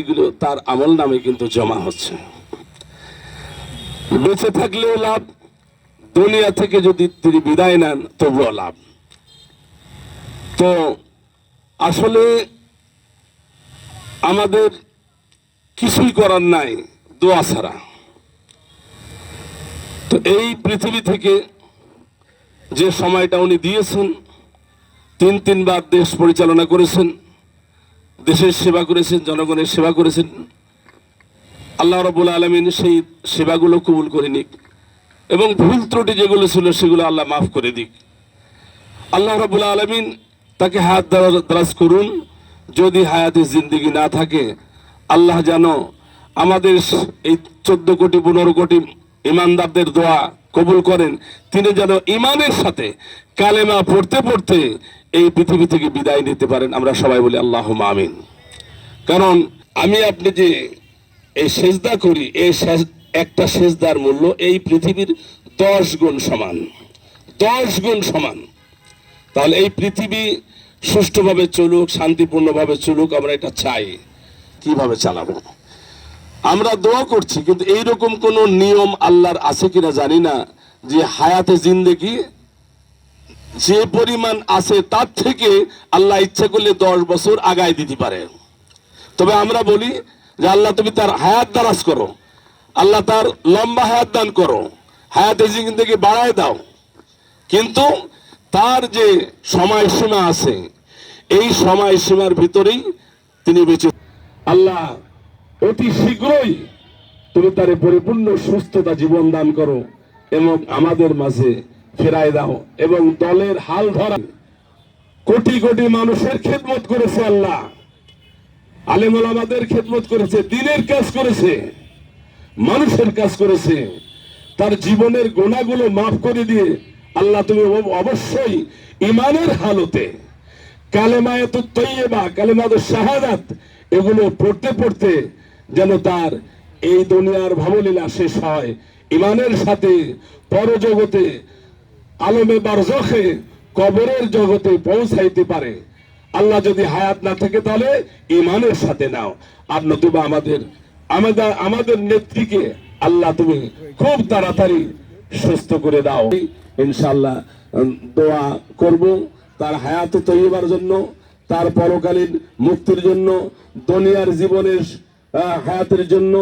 এগুলো তার আমল নামে কিন্তু জমা হচ্ছে। বেঁচে থাকলেও লাভ, দুনিয়া থেকে যদি তিনি বিদায় নেন, তবুও লাভ। তো আসলে আমাদের কিছুই করার নাই, দোয়া ছাড়া। তো এই পৃথিবী থেকে যে সময়টা উনি দিয়েছেন, তিন তিনবার দেশ পরিচালনা করেছেন দেশের সেবা করেছেন, জনগণের সেবা করেছেন। আল্লাহ রবুল আলমিন সেই সেবাগুলো কবুল করে নিক এবং ভুল ত্রুটি যেগুলো ছিল সেগুলো আল্লাহ মাফ করে দিক। আল্লাহ রবুল আলমিন তাকে হায়াত দারাজ করুন। যদি হায়াতে জিন্দিগি না থাকে, আল্লাহ যেন আমাদের এই চোদ্দ কোটি, পনেরো কোটি ইমানদারদের দোয়া কবুল করেন। তিনি যেন ইমানের সাথে কালেমা পড়তে পড়তে এই পৃথিবী থেকে বিদায় নিতে পারেন। আমরা সবাই বলি আল্লাহ আমিন। কারণ আমি আপনি যে এই সেজদা করি, এই একটা সেজদার মূল্য এই পৃথিবীর দশ গুণ সমান। দশ গুণ সমান। তাহলে এই পৃথিবী সুষ্ঠুভাবে চলুক, শান্তিপূর্ণভাবে চলুক, আমরা এটা চাই। কীভাবে চালাবো? আমরা দোয়া করছি, কিন্তু এইরকম কোন নিয়ম আল্লাহর আছে কিনা জানি না যে হায়াতে জিন্দেগি যে পরিমাণ আছে তার থেকে আল্লাহ ইচ্ছা করলে দশ বছর আগায় দিতে পারে। তবে আমরা বলি যে আল্লাহ তুমি তার হায়াত দারাজ করো। আল্লাহ তার লম্বা হায়াত দান করো। হায়াতে জিন্দেগি বাড়ায় দাও। কিন্তু তার যে সময়সীমা আছে, এই সময়সীমার ভিতরেই তিনি বেঁচে আল্লাহ অতি শীঘ্রই তুমি তারে পরিপূর্ণ সুস্থতা জীবন দান করো এবং আমাদের মাঝে ফেরায় দাও এবং দলের হাল ধরা। কোটি কোটি মানুষের খেদমত করেছে আল্লাহ। আলেমুল আমাদের খেদমত করেছে, দিনের কাজ করেছে, মানুষের কাজ করেছে। তার জীবনের গোনাগুলো মাফ করে দিয়ে আল্লাহ তুমি অবশ্যই ইমানের হালতে শাহাদাত এগুলো পড়তে পড়তে যেন তার এই দুনিয়ার ভাবলীলা শেষ হয়। ইমানের সাথে পরজগতে আলমে বারজখে কবরের জগতে পৌঁছাইতে পারে। আল্লাহ যদি হায়াত না থাকে তাহলে ইমানের সাথে নাও। আর নতুবা আমাদের আমাদের আমাদের নেত্রীকে আল্লাহ তুমি খুব তাড়াতাড়ি সুস্থ করে দাও। ইনশাল্লাহ দোয়া করব তার হায়াত তৈবার জন্য, তার পরকালীন মুক্তির জন্য, দুনিয়ার জীবনের হায়াতের জন্য,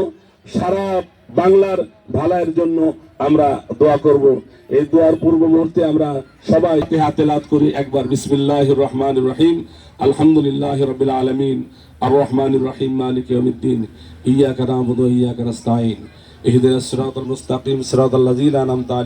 সারা বাংলার ভালাইয়ের জন্য আমরা দোয়া করব। এই দোয়ার পূর্ব মুহূর্তে আমরা সবাই হাতে লাভ করি। একবার বিসমিল্লাহ রহমান রহিম। আলহামদুলিল্লাহ রবিল আলমিন। আর রহমান রহিম মালিক ইয়মিদ্দিন ইয়া কাদাম ইয়া কানাস্তাইন ইহদিন সিরাতাল মুস্তাকিম সিরাতাল লাযিনা আনআমতা